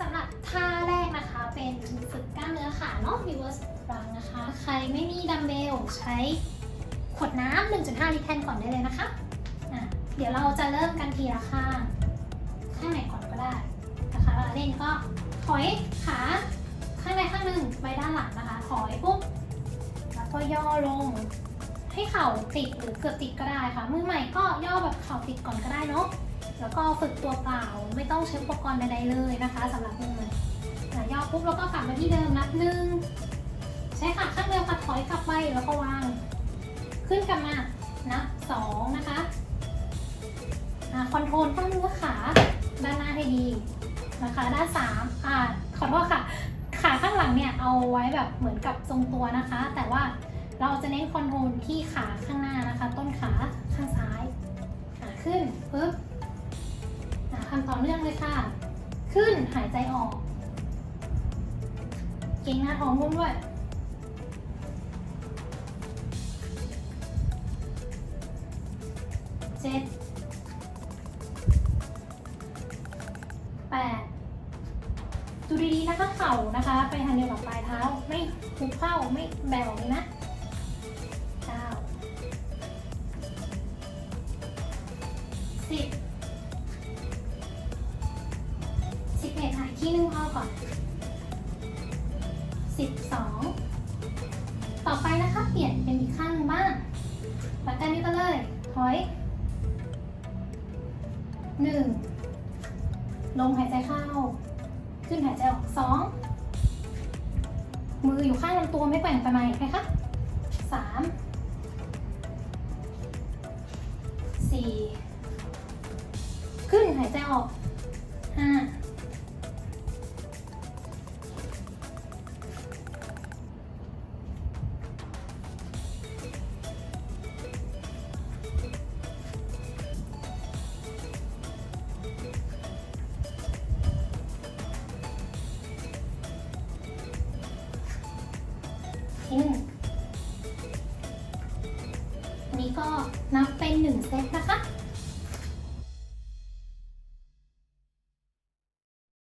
สำหรับท่าแรกนะคะเป็นฝึกกล้ามเนื้อขาเนาะ reverse plank นะคะ ใครไม่มีดัมเบลใช้ขวดน้ำ 1.5 ลิตรแทนก่อนได้เลยนะคะะเดี๋ยวเราจะเริ่มกันทีละข้าง ข้างไหนก่อนก็ได้นะคะเวลาเล่นก็ถอยขาข้างใดข้างหนึ่งไปด้านหลังนะคะ ถอยปุ๊บ แล้วก็ย่อลง ให้เข่าติดหรือเกือบติดก็ได้ค่ะ มือใหม่ก็ย่อแบบเข่าติดก่อนก็ได้เนาะแล้วก็ฝึกตัวเปล่าไม่ต้องใช้อุปกรณ์ใดๆเลยนะคะสำหรับมือใหม่ย่อปุ๊บแล้วก็กลับมาที่เดิมนับหนึ่งใช้ขาข้างเดิมค่ะถอยกลับไปแล้วก็วาง ขึ้นกลับมานับสองนะคะอะคอนโทรลต้องเลือขาด้านหน้าให้ดีนะคะด้านสามอ่าขอโทษค่ะ ขาข้างหลังเนี่ยเอาไว้แบบเหมือนกับทรงตัวนะคะ แต่ว่า เราจะเน้นคอนโทรลที่ขาข้างหน้านะคะ ต้นขาข้างซ้ายอะขึ้นปึ๊บทำต่อเนื่องเลยค่ะ ขึ้นหายใจออก เก่งหน้าท้องรุ่นด้วยเจ็ดแปดดูดีๆนะคะเข่านะคะ ไปทางเดียวกับปลายเท้า ไม่หุบเข้าไม่แบวเลยนะ เอ็ดหายที่นึงพอก่อนสิบสองต่อไปนะคะเปลี่ยนเป็นอีกข้างบ้างปัดกันนี้กันเลยถอยหนึ่งลงหายใจเข้า ขึ้นหายใจออกสองมืออยู่ข้างลำตัวไม่แกว่งไปไหมไหมคะสามสี่ขึ้นหายใจออกห้า ที่หนึ่งนี่ก็นับเป็นหนึ่งเซตนะคะ